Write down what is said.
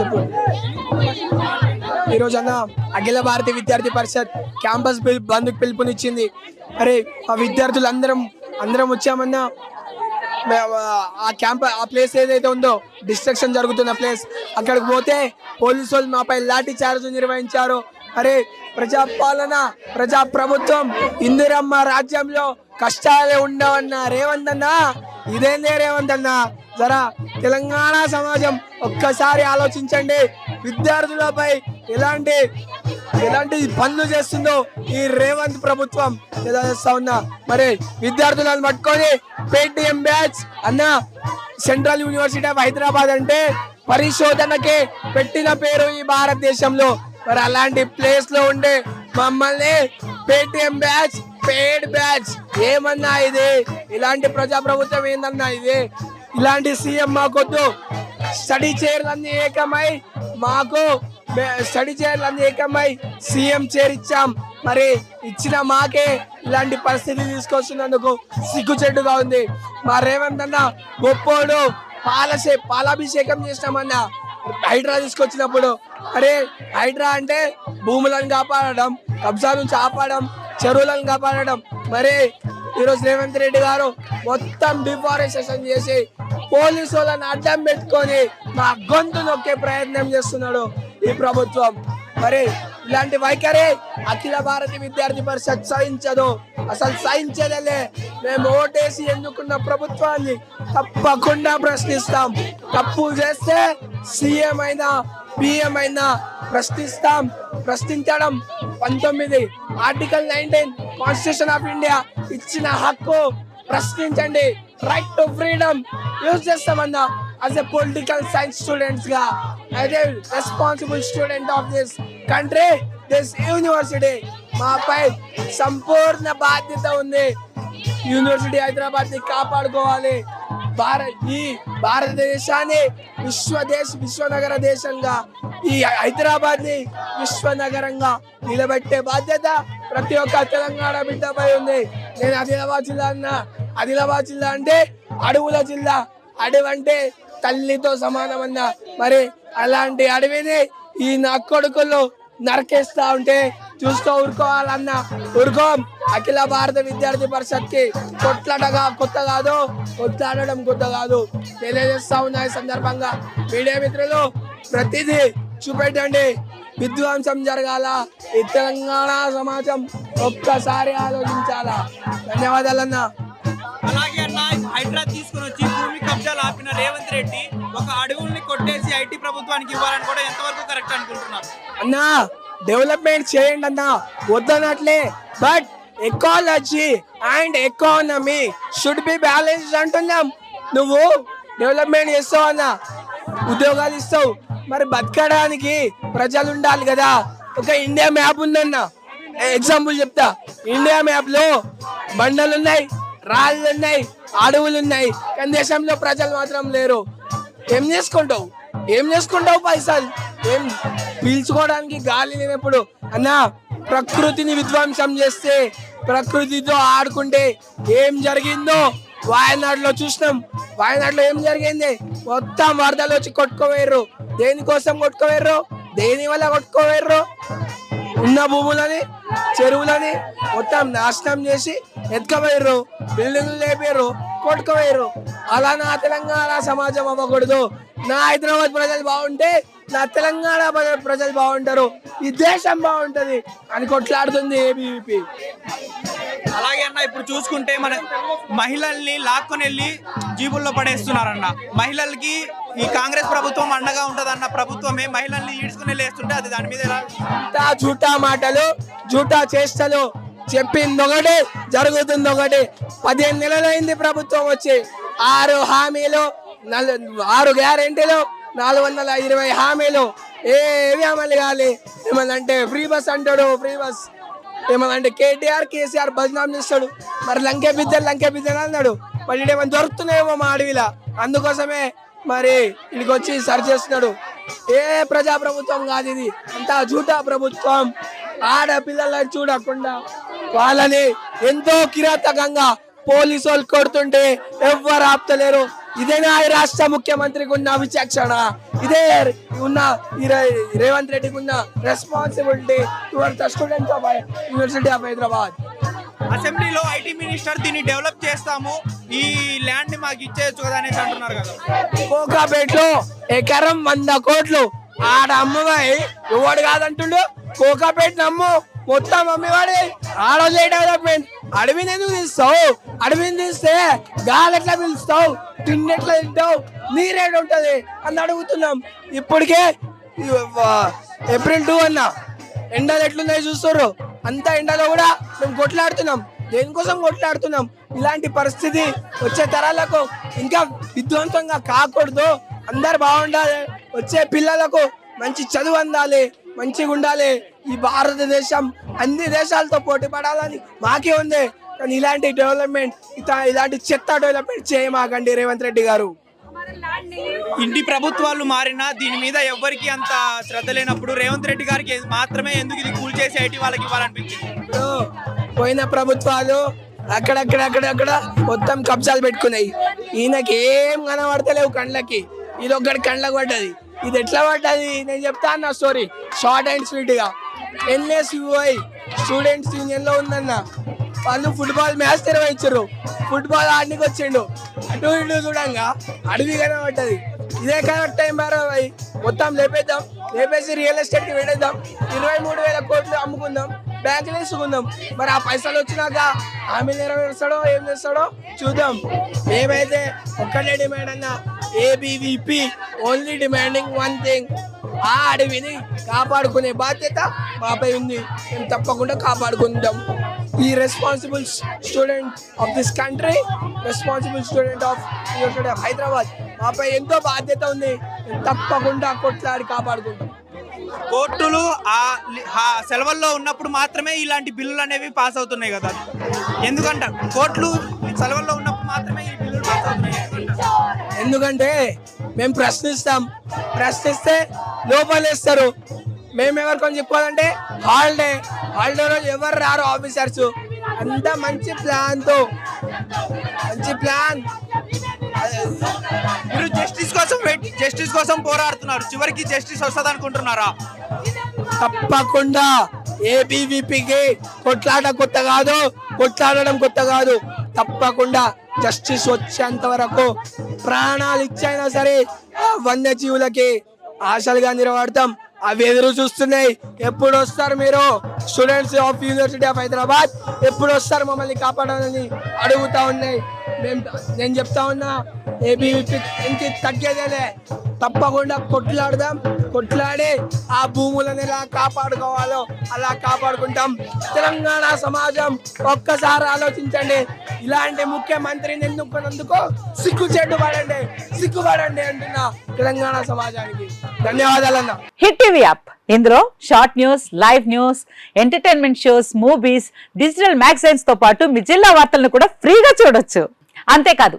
చెప్పు. ఈరోజు అన్న అఖిల భారత విద్యార్థి పరిషత్ క్యాంపస్ పిల్ పిలుపునిచ్చింది. అరే ఆ విద్యార్థులు అందరం అందరం వచ్చామన్నా ఆ క్యాంప్ ఆ ప్లేస్ ఏదైతే ఉందో డిస్ట్రక్షన్ జరుగుతున్న ప్లేస్ అక్కడికి పోతే పోలీసు వాళ్ళు మాపై లాఠీ చార్జ్ నిర్వహించారు. అరే ప్రజాపాలన ప్రజా ప్రభుత్వం ఇందిరమ్మ రాజ్యంలో కష్టాలే ఉండవన్న రేవంత్ అన్న ఇదేందే రేవంత్ అన్న? జరా తెలంగాణ సమాజం ఒక్కసారి ఆలోచించండి. విద్యార్థులపై ఎలాంటి ఎలాంటి పనులు చేస్తుందో ఈ రేవంత్ ప్రభుత్వం ఎలా చేస్తా ఉన్నా. మరి విద్యార్థులను పట్టుకొని పేటిఎం బ్యాచ్ అన్న సెంట్రల్ యూనివర్సిటీ ఆఫ్ హైదరాబాద్ అంటే పరిశోధనకే పెట్టిన పేరు ఈ భారతదేశంలో. మరి అలాంటి ప్లేస్లో ఉండే మమ్మల్ని పేటిఎం బ్యాచ్ పేడ్ బ్యాచ్ ఏమన్నా ఇది? ఇలాంటి ప్రజాప్రభుత్వం ఏందన్నా ఇది? ఇలాంటి సీఎం మాకొద్దు. స్టడీ చైర్లన్నీ ఏకమై మాకు స్టడీ చైర్లన్నీ ఏకమై సీఎం చైర్ ఇచ్చాం మరి ఇచ్చిన మాకే ఇలాంటి పరిస్థితి తీసుకొస్తున్నందుకు సిగ్గుచెడ్డుగా ఉంది. మా రేవంత్ అన్న గొప్పోడు పాలసే పాలాభిషేకం చేసినామన్న. హైడ్రా తీసుకొచ్చినప్పుడు అరే హైడ్రా అంటే భూములను కాపాడడం కబ్జా నుంచి ఆపడం చెరువులను కాపాడడం. మరి ఈరోజు రేవంత్ రెడ్డి గారు మొత్తం డిఫారెస్టేషన్ చేసి పోలీసు వాళ్ళని అడ్డం పెట్టుకొని మా గొంతు నొక్కే ప్రయత్నం చేస్తున్నాడు ఈ ప్రభుత్వం. మరి ఇలాంటి వైఖరి అఖిల భారత విద్యార్థి పరిషత్ సహించదు. అసలు సహించదలే మేము ఓటేసి ఎన్నుకున్న ప్రభుత్వాన్ని తప్పకుండా ప్రశ్నిస్తాం. తప్పు చేస్తే సీఎం అయినా పిఎం అయినా ప్రశ్నిస్తాం. ప్రశ్నించడం పంతొమ్మిది article nineteen constitution of India ఇచ్చిన హక్కు ప్రశ్నించండి. రైట్ టు ఫ్రీడమ్ యూజ్ చేస్తామన్నా as a political science స్టూడెంట్స్గా as responsible student of this country this university మాపై సంపూర్ణ బాధ్యత ఉంది. యూనివర్సిటీ హైదరాబాద్ని కాపాడుకోవాలి. భారత్ ఈ భారతదేశాన్ని విశ్వదేశ విశ్వనగర దేశంగా ఈ హైదరాబాద్ని విశ్వనగరంగా నిలబెట్టే బాధ్యత ప్రతి ఒక్క తెలంగాణ బిడ్డపై ఉంది. నేను ఆదిలాబాద్ జిల్లా అన్న ఆదిలాబాద్ జిల్లా అంటే అడవుల జిల్లా. అడవి అంటే తల్లితో సమానమన్న మరి అలాంటి అడవిని ఈ నా కొడుకులు నరకేస్తా ఉంటే చూస్తూ ఊరుకోవాలన్న ఊరుకోం అఖిల భారత విద్యార్థి పరిషత్కి కొట్లాటగా కొత్త కాదు కొట్లాడడం కొత్త కాదు. తెలియజేస్తా ఉన్నాయి సందర్భంగా. మీడియా మిత్రులు ప్రతిదీ చూపెట్టండి. విధ్వంసం జరగాల ఈ తెలంగాణ సమాజం ఒక్కసారి ఆలోచించాలా. ధన్యవాదాలన్నా. అలాగే అన్న హైడ్రా తీసుకుని వచ్చి భూమి కబ్జాలు ఆపిన రేవంత్ రెడ్డి ఒక అడవుల్ని కొట్టేసి ఐటీ ప్రభుత్వానికి ఇవ్వాలని కూడా ఎంతవరకు కరెక్ట్ అనుకుంటున్నారు? అన్నా డెవలప్మెంట్ చేయండి అన్నా వద్దనట్లే. But ecology and economy should be balanced అంటున్నాం. నువ్వు డెవలప్మెంట్ చేస్తావు అన్న ఉద్యోగాలు ఇస్తావు. మరి బతకడానికి ప్రజలు ఉండాలి కదా. ఒక ఇండియా మ్యాప్ ఉందన్న. ఎగ్జాంపుల్ చెప్తా. ఇండియా మ్యాప్లో బండలు ఉన్నాయి రాళ్ళు ఉన్నాయి అడవులు ఉన్నాయి కానీ దేశంలో ప్రజలు మాత్రం లేరు. ఏం చేసుకుంటావు? ఏం చేసుకుంటావు పైసలు? ఏం పీల్చుకోవడానికి గాలి లేనప్పుడు? అన్న ప్రకృతిని విధ్వంసం చేస్తే ప్రకృతితో ఆడుకుంటే ఏం జరిగిందో వాయనాడులో చూసినాం. వాయనాడులో ఏం జరిగింది? మొత్తం వరదలు వచ్చి కొట్టుకోవేర్రు దేనికోసం కొట్టుకోవేర్రు దేని వల్ల కొట్టుకోవేర్రు ఉన్న భూములని చెరువులని మొత్తం నాశనం చేసి ఎత్తుకపోయారు బిల్డింగ్లు లేపారు కొట్టుకుపోయారు అలా నా తెలంగాణ సమాజం అవ్వకూడదు. నా హైదరాబాద్ ప్రజలు బాగుంటే నా తెలంగాణ ప్ర- ప్రజలు బాగుంటారు. ఈ దేశం బాగుంటది అని కొట్లాడుతుంది ఏబీవీపీ అలాగే అన్న ఇప్పుడు చూసుకుంటే మన మహిళల్ని లాక్కొని వెళ్ళి జీబుల్లో పడేస్తున్నారన్న. మహిళలకి ఈ కాంగ్రెస్ ప్రభుత్వం అండగా ఉంటదన్న ప్రభుత్వమే మహిళల్ని ఈడ్చుకుని వెళ్ళేస్తుంటే అది దాని మీద ఎలా? జూటా మాటలు జూటా చేష్టలు. చెప్పింది ఒకటి జరుగుతుంది ఒకటి పదిహేను నెలలైంది ప్రభుత్వం వచ్చి. ఆరు హామీలు నలు ఆరు గ్యారెంటీలు నాలుగు వందల ఇరవై హామీలు. ఏవి అమలు కావాలి ఏమన్నంటే ఫ్రీ బస్ అంటాడు ఫ్రీ బస్. ఏమంటే కేటీఆర్ కేసీఆర్ భజనం చేస్తాడు. మరి లంకే బిద్దరు లంకే బిద్దరు అన్నాడు. మరి ఏమైనా దొరుకుతున్నాయేమో మా అడవిలా. అందుకోసమే మరి ఇక్కడికి వచ్చి సరి చేస్తున్నాడు. ఏ ప్రజా ప్రభుత్వం కాదు ఇది. అంతా జూటా ప్రభుత్వం. ఆడపిల్లలను చూడకుండా వాళ్ళని ఎంతో కిరాతకంగా పోలీసు వాళ్ళు కొడుతుంటే ఎవ్వరు ఆపుతలేరు. ఇదేనా ఈ రాష్ట్ర ముఖ్యమంత్రికి ఉన్న విచక్షణ. ఇదే ఉన్న రేవంత్ రెడ్డికి ఉన్న responsibility toward the students of university of Hyderabad అసెంబ్లీలో ఐటీ మినిస్టర్ దీన్ని డెవలప్ చేస్తాము. ఈ ల్యాండ్ మాకు ఇచ్చేయచ్చు కదా అనేసి అంటున్నారు కదా. కోకాపేట్లో ఎకరం వంద కోట్లు. ఆడ అమ్మవాయి ఎవడు కాదంటుండు? కోకాపేట్ నమ్ము. మొత్తం అమ్మేవాడి. ఆడోజే డెవలప్మెంట్. అడవిని ఎందుకు తీస్తావు అడవిని తీస్తే గాలి ఎట్లా పిలుస్తావు తిండి ఎట్లా తింటావు నీరేడు ఉంటుంది అని అడుగుతున్నాం. ఇప్పటికే ఏప్రిల్ టూ అన్న. ఎండలు ఎట్లున్నాయి చూస్తారు అంత ఎండలో కూడా మేము కొట్లాడుతున్నాం. దేనికోసం కొట్లాడుతున్నాం? ఇలాంటి పరిస్థితి వచ్చే తరాలకు ఇంకా విధ్వంసంగా కాకూడదు. అందరు బాగుండాలి. వచ్చే పిల్లలకు మంచి చదువు అందాలి. మంచిగా ఉండాలి. ఈ భారతదేశం అన్ని దేశాలతో పోటీ పడాలని మాకే ఉంది. కానీ ఇలాంటి డెవలప్మెంట్ ఇత- ఇలాంటి చెత్త డెవలప్మెంట్ చేయమాకండి రేవంత్ రెడ్డి గారు. ఇంటి ప్రభుత్వాలు మారినా దీని మీద ఎవ్వరికి అంత శ్రద్ధ లేనప్పుడు రేవంత్ రెడ్డి గారికి మాత్రమే ఎందుకు ఇది కూల్ చేసి ఐటీ వాళ్ళకి ఇవ్వాలనిపించింది? పోయిన ప్రభుత్వాలు అక్కడక్కడ అక్కడక్కడ మొత్తం కబ్జాలు పెట్టుకున్నాయి. ఈయనకి ఏం కనబడతలేవు కండ్లకి. ఇది ఒక్కటి కండ్లకు పడ్డది ఇది ఎట్లా పడ్డది? నేను చెప్తా అన్న స్టోరీ షార్ట్ అండ్ స్వీట్గా ఎన్ఎస్యుఐ స్టూడెంట్స్ యూనియన్లో ఉందన్న. వాళ్ళు ఫుట్బాల్ మ్యాచ్ నిర్వహించారు. ఫుట్బాల్ ఆడనికి వచ్చిండు అటు ఇటు చూడంగా. అడవి కనబడ్డది ఇదే కరెక్ట్ టైం బారాబాయ్ మొత్తం లేపేద్దాం. లేపేసి రియల్ ఎస్టేట్కి పెట్టేద్దాం. ఇరవై మూడు వేల కోట్లు అమ్ముకుందాం. బ్యాంకులు వేసుకుందాం మరి ఆ పైసలు వచ్చినాక హామీ నెరవేరుస్తాడో ఏం చేస్తాడో చూద్దాం. మేమైతే ఒక్కటే డిమాండ్ అన్న. ABVP only demanding one thing ఆ అడవిని కాపాడుకునే బాధ్యత మాపై ఉంది. మేము తప్పకుండా కాపాడుకుంటాం ఈ responsible student of this country responsible student of university of Hyderabad మాపై ఎంతో బాధ్యత ఉంది. మేము తప్పకుండా కొట్లాడి కాపాడుకుంటాం. కోర్టులు ఆ ఆ సెలవుల్లో ఉన్నప్పుడు మాత్రమే ఇలాంటి బిల్లులు అనేవి పాస్ అవుతున్నాయి కదా. ఎందుకంట కోర్టులు సెలవుల్లో ఉన్నప్పుడు మాత్రమే ఎందుకంటే మేము ప్రశ్నిస్తాం. ప్రశ్నిస్తే లోపలేస్తారు. మేము ఎవరికొని చెప్పుకోవాలంటే హాలిడే. హాలిడే రోజు ఎవరు రారు ఆఫీసర్స్. అంత మంచి ప్లాన్తో. మంచి ప్లాన్. మీరు జస్టిస్ కోసం వెయిట్ జస్టిస్ కోసం పోరాడుతున్నారు. చివరికి జస్టిస్ వస్తుంది అనుకుంటున్నారా తప్పకుండా. ఏబీవీపీకి కొట్లాట కొత్త కాదు. కొట్లాడడం కొత్త కాదు. తప్పకుండా జస్టిస్ వచ్చేంత వరకు ప్రాణాలు ఇచ్చైనా సరే వన్యజీవులకి ఆశలుగా నిలబడతాం. అవి ఎదురు చూస్తున్నాయి. ఎప్పుడు వస్తారు మీరు? Students of university of Hyderabad ఎప్పుడు వస్తారు మమ్మల్ని కాపాడాలని అడుగుతా ఉన్నాయి. మేము నేను చెప్తా ఉన్నా ఏబీవీపీ ఇంక తగ్గేదేలే. తప్పకుండా కొట్లాడదాం. కొట్లాడి ఆ భూములను ఎలా కాపాడుకోవాలో అలా కాపాడుకుంటాం. తెలంగాణ సమాజం ఒక్కసారి ఆలోచించండి. ఇలాంటి ముఖ్యమంత్రిని ఎన్నుకున్నందుకు సిగ్గు చెడ్డు పడండి. సిగ్గుపడండి అంటున్నా తెలంగాణ సమాజానికి. ధన్యవాదాలన్నా. Hit TV app. ఇందులో short news live news entertainment shows movies digital మ్యాగజైన్స్తో పాటు మీ జిల్లా వార్తలను కూడా ఫ్రీగా చూడొచ్చు. అంతేకాదు